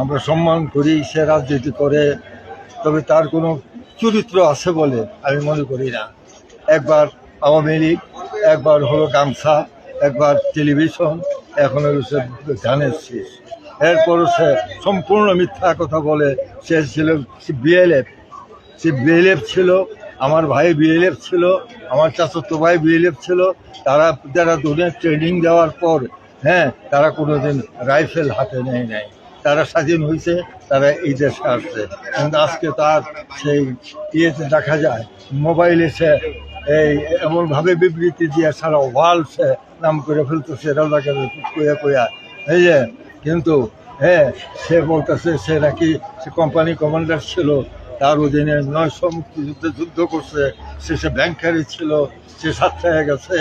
আমরা সম্মান করি, সে রাজনীতি করে, তবে তার কোনো চরিত্র আছে বলে আমি মনে করি না। একবার আওয়ামী লীগ, একবার হলো গামছা, একবার টেলিভিশন, এখন হলো সে ধানের শেষ। এরপরও সে সম্পূর্ণ মিথ্যা কথা বলে, সে ছিল বিএলএফ। সে বিএলএফ ছিল, আমার ভাই বিএলএফ ছিল, আমার চাচতো ভাই বিএলএফ ছিল, তারা, যারা দুনিয়া ট্রেনিং দেওয়ার পর হ্যাঁ তারা কোনোদিন রাইফেল হাতে নেয় নাই। তারা স্বাধীন হয়েছে, তারা এই দেশে আসছে। কিন্তু আজকে তার সেই ইয়েতে দেখা যায়, মোবাইলে সে এই এমনভাবে বিবৃতি দিয়ে সারা ওয়াল সে নাম করে ফেলতেছে রাজাকে কইয়া কইয়া এই যে, কিন্তু হ্যাঁ সে বলতেছে সে নাকি সে কোম্পানি কমান্ডার ছিল, তার অধীনে নয়শো মুক্তিযুদ্ধে যুদ্ধ করছে, সে সে ব্যাংকারি ছিল, সে সাতটায় গেছে,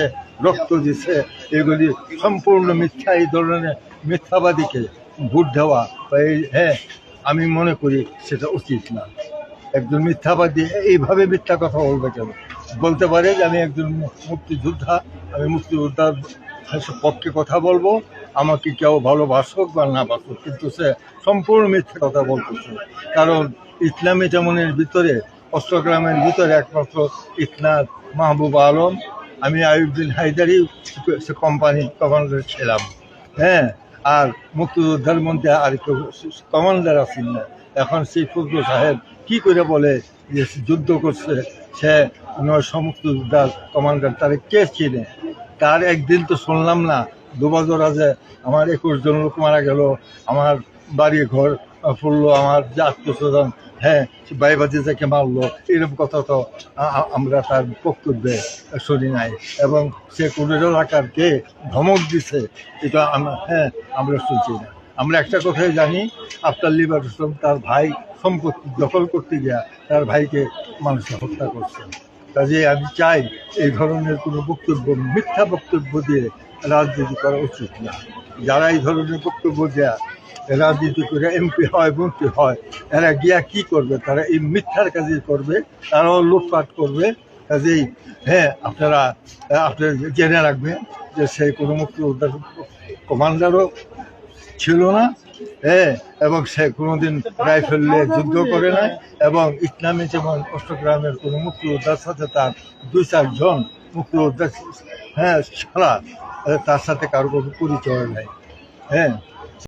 রক্ত দিছে, এগুলি সম্পূর্ণ মিথ্যা, এই ধরনের মিথ্যাবাদীকে ভোট দেওয়া হ্যাঁ আমি মনে করি সেটা উচিত না। একজন মিথ্যাবাদী এইভাবে মিথ্যা কথা বলবে কেন? বলতে পারে যে আমি একজন মুক্তিযোদ্ধা, আমি মুক্তিযোদ্ধার পক্ষে কথা বলব, আমাকে কেউ ভালোবাসুক বা না বাসুক কিন্তু সে সম্পূর্ণ মিথ্যা কথা বলতেছে। কারণ ইসলামী তেমনের ভিতরে, অষ্টগ্রামের ভিতরে একমাত্র ইসনাদ মাহবুব আলম, আমি আয়ুবদিন হায়দারি সে কোম্পানি কমান্ডার ছিলাম। হ্যাঁ আর মুক্তিযোদ্ধার মধ্যে আর কমান্ডার আছেন না। এখন সেই ফজলু সাহেব কি করে বলে যে যুদ্ধ করছে? সে নয় মুক্তিযোদ্ধার কমান্ডার, তারে কে চিনে? তার একদিন তো শুনলাম না দুবাজরা যে আমার একুশ জন লোক মারা গেল, আমার বাড়ি ঘর পড়ল আমার যে আত্মীয় স্বজন হ্যাঁ বাইবাজি যাকে মারলো, এরকম কথা তো আমরা তার বক্তব্যে শুনি নাই। এবং সে কোন এলাকার কে ধমক দিছে, এটা আমরা হ্যাঁ আমরা শুনছি না। আমরা একটা কথাই জানি আফটার লিবারেশন তার ভাই সম্পত্তি দখল করতে গিয়া তার ভাইকে মানুষ হত্যা করছে। কাজে আমি চাই এই ধরনের কোনো বক্তব্য, মিথ্যা বক্তব্য দিয়ে রাজনীতি করা উচিত না। যারা এই ধরনের বক্তব্য দেয়া রাজনীতি করে এমপি হয়, মন্ত্রী হয়, এরা গিয়া কি করবে? তারা এই মিথ্যার কাজে করবে, তারাও লুটপাট করবে। কাজেই হ্যাঁ আপনারা আপনারা জেনে রাখবেন যে সেই কোনো মুক্তিযোদ্ধার কমান্ডারও ছিল না হ্যাঁ এবং সে কোনোদিন রাইফেল নিয়ে যুদ্ধ করে নাই এবং ইসলামী যেমন অষ্টগ্রামের কোনো মুক্তিযোদ্ধার সাথে তার দুই চারজন মুক্তিযোদ্ধা হ্যাঁ ছাড়া, তার সাথে কারও কোনো পরিচয় নাই হ্যাঁ।